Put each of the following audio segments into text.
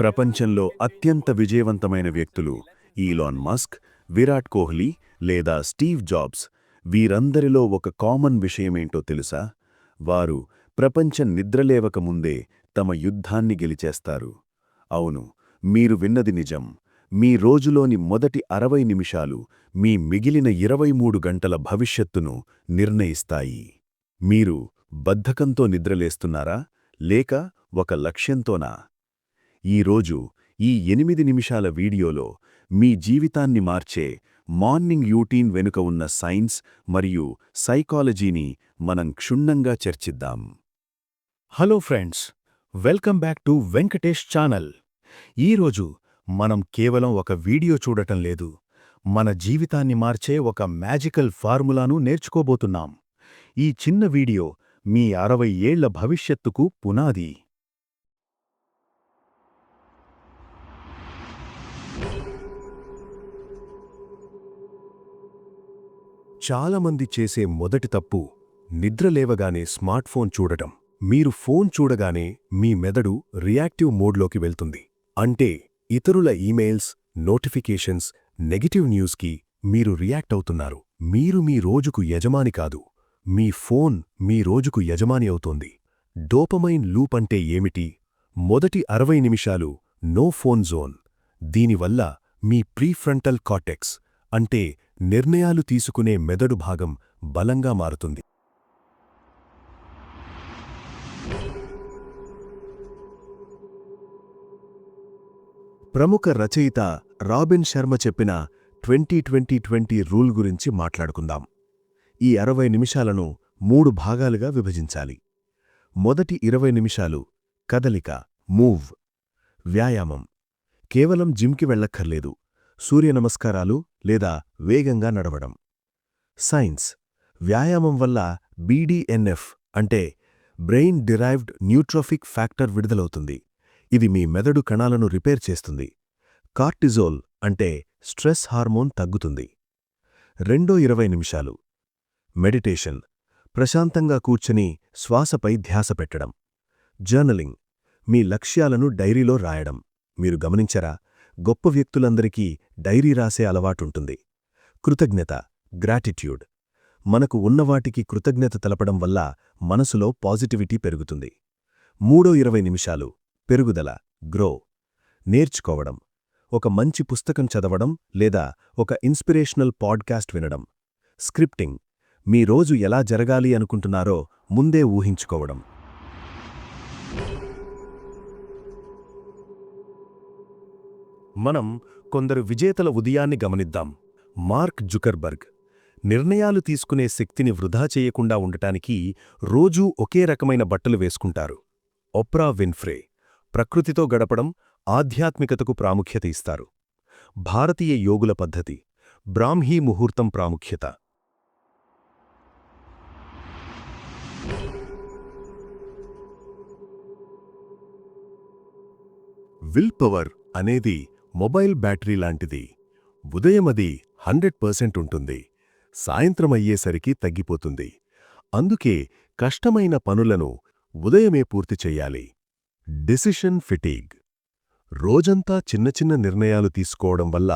ప్రపంచంలో అత్యంత విజయవంతమైన వ్యక్తులు ఈలాన్ మస్క్ విరాట్ కోహ్లీ లేదా స్టీవ్ జాబ్స్. వీరందరిలో ఒక కామన్ విషయమేంటో తెలుసా? వారు ప్రపంచం నిద్రలేవక ముందే తమ యుద్ధాన్ని గెలిచేస్తారు. అవును మీరు విన్నది నిజం. మీ రోజులోని మొదటి అరవై నిమిషాలు మీ మిగిలిన ఇరవై మూడు గంటల భవిష్యత్తును నిర్ణయిస్తాయి. మీరు బద్ధకంతో నిద్రలేస్తున్నారా? లేక ఒక లక్ష్యంతోనా? ఈరోజు ఈ ఎనిమిది నిమిషాల వీడియోలో మీ జీవితాన్ని మార్చే మార్నింగ్ యూటీన్ వెనుక ఉన్న సైన్స్ మరియు సైకాలజీని మనం క్షుణ్ణంగా చర్చిద్దాం. Hello friends welcome back to Venkatesh channel. ఈరోజు మనం కేవలం ఒక వీడియో చూడటం లేదు మన జీవితాన్ని మార్చే ఒక మ్యాజికల్ ఫార్ములాను నేర్చుకోబోతున్నాం. ఈ చిన్న వీడియో మీ అరవై ఏళ్ళ భవిష్యత్తుకు పునాది. చాలామంది చేసే మొదటి తప్పు నిద్రలేవగానే స్మార్ట్ ఫోన్ చూడటం. మీరు ఫోన్ చూడగానే మీ మెదడు రియాక్టివ్ మోడ్లోకి వెళ్తుంది. అంటే ఇతరుల ఈమెయిల్స్ నోటిఫికేషన్స్ నెగిటివ్ న్యూస్కి మీరు రియాక్ట్ అవుతున్నారు. మీరు మీ రోజుకు యజమాని కాదు. మీ ఫోన్ మీ రోజుకు యజమాని అవుతోంది. డోపమైన్ లూప్ అంటే ఏమిటి? మొదటి అరవై నిమిషాలు నో ఫోన్ జోన్. దీనివల్ల మీ ప్రీఫ్రంటల్ కాటెక్స్ అంటే నిర్ణయాలు తీసుకునే మెదడు భాగం బలంగా మారుతుంది. ప్రముఖ రచయిత రాబిన్ శర్మ చెప్పిన ట్వంటీ ట్వంటీ ట్వంటీ రూల్ గురించి మాట్లాడుకుందాం. ఈ అరవై నిమిషాలను మూడు భాగాలుగా విభజించాలి. మొదటి ఇరవై నిమిషాలు కదలిక మూవ్ వ్యాయామం. కేవలం జిమ్కి వెళ్ళక్కర్లేదు. సూర్యనమస్కారాలు లేదా వేగంగా నడవడం. సైన్స్. వ్యాయామం వల్ల బీడీఎన్ఎఫ్ అంటే బ్రెయిన్ డిరైవ్డ్ న్యూట్రోఫిక్ ఫ్యాక్టర్ విడుదలవుతుంది. ఇది మీ మెదడు కణాలను రిపేర్ చేస్తుంది. కార్టిజోల్ అంటే స్ట్రెస్ హార్మోన్ తగ్గుతుంది. రెండో ఇరవై నిమిషాలు. మెడిటేషన్. ప్రశాంతంగా కూర్చొని శ్వాసపై ధ్యాస పెట్టడం. జర్నలింగ్. మీ లక్ష్యాలను డైరీలో రాయడం. మీరు గమనించరా? గొప్ప వ్యక్తులందరికీ డైరీ రాసే అలవాటుంటుంది. కృతజ్ఞత గ్రాటిట్యూడ్. మనకు ఉన్నవాటికి కృతజ్ఞత తెలపడం వల్ల మనసులో పాజిటివిటీ పెరుగుతుంది. మూడో ఇరవై నిమిషాలు. పెరుగుదల గ్రో. నేర్చుకోవడం. ఒక మంచి పుస్తకం చదవడం లేదా ఒక ఇన్స్పిరేషనల్ పాడ్కాస్ట్ వినడం. స్క్రిప్టింగ్. మీ రోజు ఎలా జరగాలి అనుకుంటున్నారో ముందే ఊహించుకోవడం. మనం కొందరు విజేతల ఉదయాన్ని గమనిద్దాం. మార్క్ జుకర్బర్గ్ నిర్ణయాలు తీసుకునే శక్తిని వృధా చేయకుండా ఉండటానికి రోజూ ఒకే రకమైన బట్టలు వేసుకుంటారు. ఒప్రా విన్ఫ్రే ప్రకృతితో గడపడం ఆధ్యాత్మికతకు ప్రాముఖ్యత ఇస్తారు. భారతీయ యోగుల పద్ధతి బ్రాహ్మీ ముహూర్తం ప్రాముఖ్యత. విల్ పవర్ అనేది మొబైల్ బ్యాటరీ లాంటిది. ఉదయం అది హండ్రెడ్ పర్సెంట్ ఉంటుంది. సాయంత్రం అయ్యేసరికి తగ్గిపోతుంది. అందుకే కష్టమైన పనులను ఉదయమే పూర్తి చెయ్యాలి డెసిషన్ ఫిటీగ్. రోజంతా చిన్న చిన్న నిర్ణయాలు తీసుకోవడం వల్ల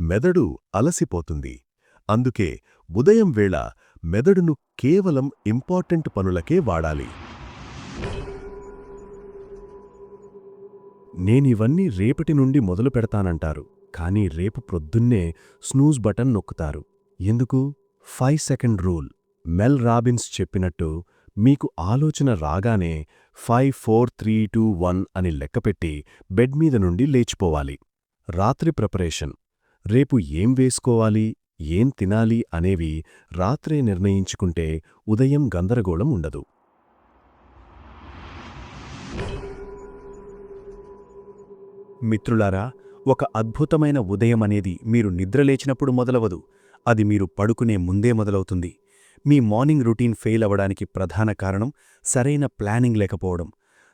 మెదడు అలసిపోతుంది. అందుకే ఉదయం వేళ మెదడును కేవలం ఇంపార్టెంట్ పనులకే వాడాలి. నేనివన్నీ రేపటి నుండి మొదలు పెడతానంటారు. కానీ రేపు ప్రొద్దున్నే స్నూజ్ బటన్ నొక్కుతారు. ఎందుకు? Five second rule. Mel Robbins చెప్పినట్టు మీకు ఆలోచన రాగానే five four three two one అని లెక్కపెట్టి బెడ్ మీద నుండి లేచిపోవాలి. రాత్రి ప్రిపరేషన్. రేపు ఏం వేసుకోవాలి? ఏం తినాలి? అనేవి రాత్రే నిర్ణయించుకుంటే ఉదయం గందరగోళం ఉండదు. మిత్రులారా ఒక అద్భుతమైన ఉదయం అనేది మీరు నిద్రలేచినప్పుడు మొదలవదు. అది మీరు పడుకునే ముందే మొదలవుతుంది. మీ మార్నింగ్ రొటీన్ ఫెయిల్ అవ్వడానికి ప్రధాన కారణం సరైన ప్లానింగ్ లేకపోవడం.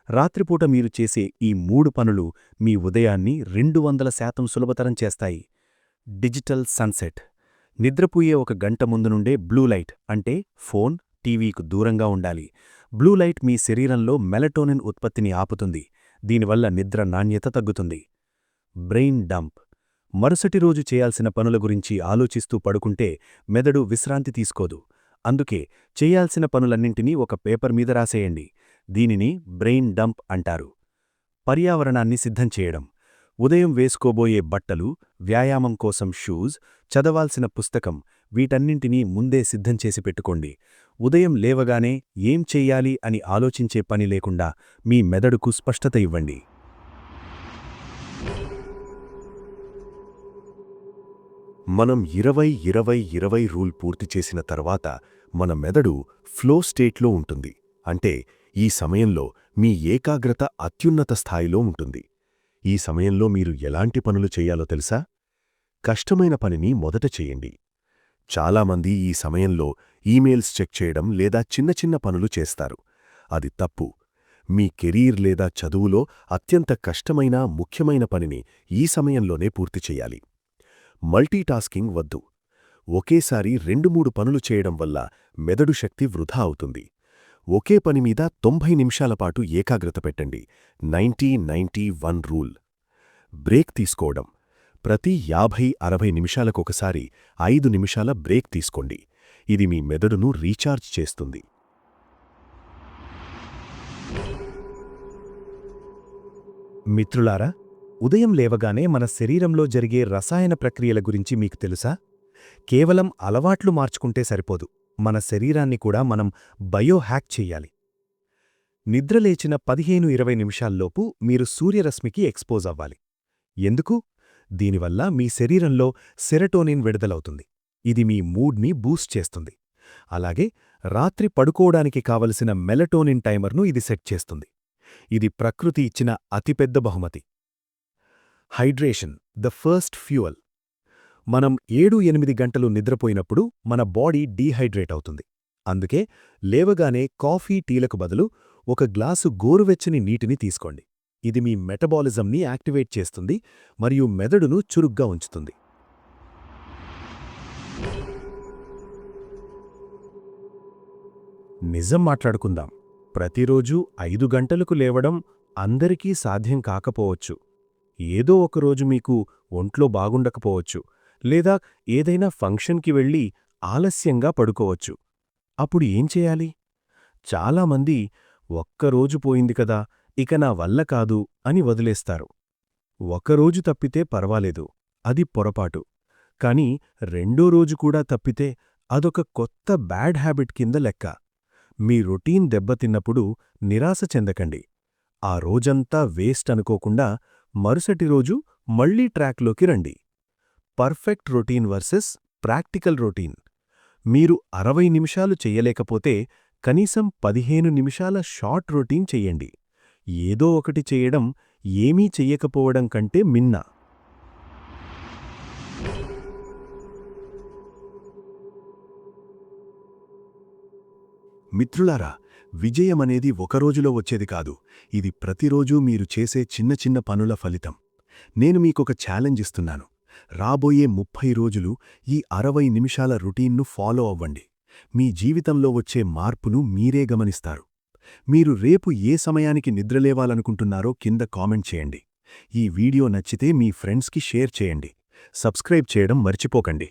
రాత్రిపూట మీరు చేసే ఈ మూడు పనులు మీ ఉదయాన్ని రెండు వందల శాతం సులభతరం చేస్తాయి. Digital sunset. నిద్రపోయే ఒక గంట ముందు నుండే బ్లూ లైట్ అంటే ఫోన్ టీవీకు దూరంగా ఉండాలి. బ్లూ లైట్ మీ శరీరంలో మెలటోనిన్ ఉత్పత్తిని ఆపుతుంది. దీనివల్ల నిద్ర నాణ్యత తగ్గుతుంది. Brain dump. మరుసటి రోజు చేయాల్సిన పనుల గురించి ఆలోచిస్తూ పడుకుంటే మెదడు విశ్రాంతి తీసుకోదు. అందుకే చేయాల్సిన పనులన్నింటినీ ఒక పేపర్ మీద రాసేయండి. దీనిని బ్రెయిన్ డంప్ అంటారు. పర్యావరణాన్ని సిద్ధం చేయడం. ఉదయం వేసుకోబోయే బట్టలు వ్యాయామం కోసం షూస్ చదవాల్సిన పుస్తకం వీటన్నింటినీ ముందే సిద్ధం చేసి పెట్టుకోండి. ఉదయం లేవగానే ఏం చెయ్యాలి అని ఆలోచించే పని లేకుండా మీ మెదడుకు స్పష్టత ఇవ్వండి. మనం ఇరవై ఇరవై ఇరవై రూల్ పూర్తి చేసిన తర్వాత మన మెదడు ఫ్లో స్టేట్లో ఉంటుంది. అంటే ఈ సమయంలో మీ ఏకాగ్రత అత్యున్నత స్థాయిలో ఉంటుంది. ఈ సమయంలో మీరు ఎలాంటి పనులు చెయ్యాలో తెలుసా? కష్టమైన పనిని మొదట చేయండి. చాలామంది ఈ సమయంలో ఈమెయిల్స్ చెక్ చేయడం లేదా చిన్న చిన్న పనులు చేస్తారు. అది తప్పు. మీ కెరీర్ లేదా చదువులో అత్యంత కష్టమైన ముఖ్యమైన పనిని ఈ సమయంలోనే పూర్తి చేయాలి. మల్టీటాస్కింగ్ వద్దు. ఒకేసారి రెండు మూడు పనులు చేయడం వల్ల మెదడు శక్తి వృధా అవుతుంది. ఒకే పని మీద తొంభై నిమిషాల పాటు ఏకాగ్రత పెట్టండి. Ninety ninety one rule. Break తీసుకోవడం. ప్రతి యాభై అరవై నిమిషాలకొకసారి ఐదు నిమిషాల బ్రేక్ తీసుకోండి. ఇది మీ మెదడును రీఛార్జ్ చేస్తుంది. మిత్రులారా ఉదయం లేవగానే మన శరీరంలో జరిగే రసాయన ప్రక్రియల గురించి మీకు తెలుసా? కేవలం అలవాట్లు మార్చుకుంటే సరిపోదు. మన శరీరాన్ని కూడా మనం బయోహ్యాక్ చెయ్యాలి నిద్రలేచిన పదిహేను ఇరవై నిమిషాల్లోపు మీరు సూర్యరశ్మికి ఎక్స్పోజ్ అవ్వాలి. ఎందుకు? దీనివల్ల మీ శరీరంలో సెరటోనిన్ విడుదలవుతుంది. ఇది మీ మూడ్ని బూస్ట్ చేస్తుంది. అలాగే రాత్రి పడుకోవడానికి కావలసిన మెలటోనిన్ టైమర్ను ఇది సెట్ చేస్తుంది. ఇది ప్రకృతి ఇచ్చిన అతిపెద్ద బహుమతి. Hydration the first fuel. మనం ఏడు ఎనిమిది గంటలు నిద్రపోయినప్పుడు మన బాడీ డీహైడ్రేట్ అవుతుంది. అందుకే లేవగానే కాఫీ టీలకు బదులు ఒక గ్లాసు గోరువెచ్చని నీటిని తీసుకోండి. ఇది మీ మెటబాలిజంని యాక్టివేట్ చేస్తుంది మరియు మెదడును చురుగ్గా ఉంచుతుంది. నిజం మాట్లాడుకుందాం. ప్రతిరోజూ ఐదు గంటలకు లేవడం అందరికీ సాధ్యం కాకపోవచ్చు. ఏదో ఒకరోజు మీకు ఒంట్లో బాగుండకపోవచ్చు లేదా ఏదైనా ఫంక్షన్కి వెళ్ళి ఆలస్యంగా పడుకోవచ్చు. అప్పుడు ఏం చేయాలి? చాలామంది ఒక్కరోజు పోయింది కదా ఇక నా వల్ల కాదు అని వదిలేస్తారు. ఒకరోజు తప్పితే పర్వాలేదు అది పొరపాటు. కాని రెండో రోజు కూడా తప్పితే అదొక కొత్త బ్యాడ్ హ్యాబిట్ కింద లెక్క. మీ రొటీన్ దెబ్బతిన్నప్పుడు నిరాశ చెందకండి. ఆ రోజంతా వేస్ట్ అనుకోకుండా మరుసటి రోజు మళ్ళీ ట్రాక్లోకి రండి. Perfect routine versus practical routine. మీరు అరవై నిమిషాలు చెయ్యలేకపోతే కనీసం పదిహేను నిమిషాల షార్ట్ రొటీన్ చెయ్యండి ఏదో ఒకటి చేయడం ఏమీ చెయ్యకపోవడం కంటే మిన్న. మిత్రులారా విజయమనేది ఒకరోజులో వచ్చేది కాదు. ఇది ప్రతిరోజూ మీరు చేసే చిన్న చిన్న పనుల ఫలితం. నేను మీకొక ఛాలెంజ్ ఇస్తున్నాను. రాబోయే ముప్పై రోజులు ఈ అరవై నిమిషాల రుటీన్ను ఫాలో అవ్వండి. మీ జీవితంలో వచ్చే మార్పును మీరే గమనిస్తారు. మీరు రేపు ఏ సమయానికి నిద్రలేవాలనుకుంటున్నారో కింద కామెంట్ చేయండి. ఈ వీడియో నచ్చితే మీ ఫ్రెండ్స్కి షేర్ చేయండి. సబ్స్క్రైబ్ చేయడం మర్చిపోకండి.